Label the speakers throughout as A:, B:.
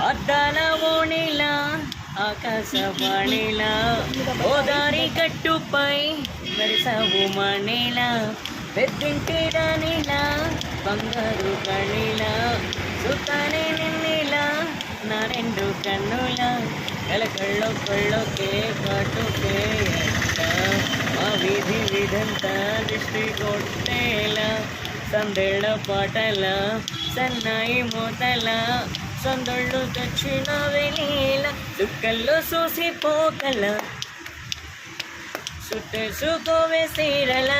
A: అద్దాల ఓణిలా ఆకాశవాణిలా ఓదారి కట్టుపై మెరిసవు మణిల పెద్దింటి బంగారు కణిల సుతనే నిన్నిలా నా రెండు కన్నుల కలకళ్ళో కళ్ళొకే కాటుకే అంట మా వీధి విధంతా దృష్టి కొట్టేలా సందేళ్ళ పాటల సన్నాయి మూతల సందళ్ళు దక్షిణ వెలీల చుక్కల్లో చూసి పోకల. సుట్టేసుకోవే సీరల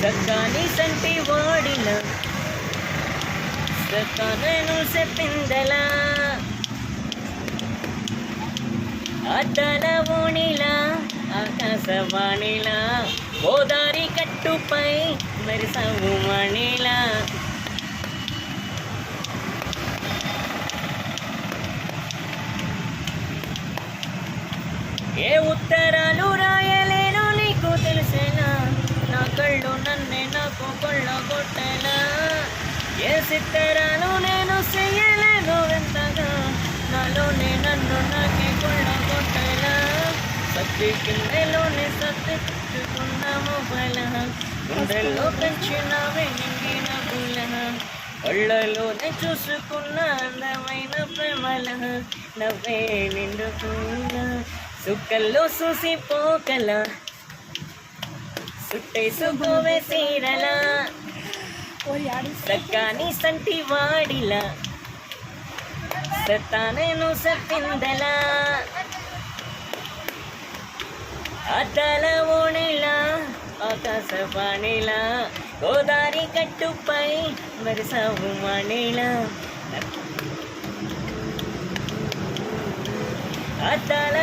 A: సత్తాని సంటి వాడిల సక్కానను చెప్పిందల అద్దల ఓణిలా ఆకాశవాణిలా గోదారి కట్టుపై మెరిసవు మణిలా. ఏ ఉత్తరాలు రాయలేను నీకు తెలిసేనా? నా కళ్ళు నన్నే నాకు కొళ్ళ కొట్టేనా? ఏ సిత్తరాలు నేను చెయ్యలేను ఎంతగా నాలోనే నన్ను నాకే కొళ్ళ కొట్టేనా? సత్తి కిందలోనే సత్తిచ్చుకున్నాము బల గుండెల్లో పెంచినవే నింగిన పుల కళ్ళలోనే చూసుకున్న అందమైన ప్రేమల? నవ్వే నిండుకున్నా సుక్కల్లో చూసి పోకల సుట్టే సుగోవే సీరల సక్కాని సంటి వాడిల సత్తానేను సత్తిందల అద్దల ఓణిల ఆకాశవాణిల గోదారి కట్టుపై మరిసావు మణిల అద్దాల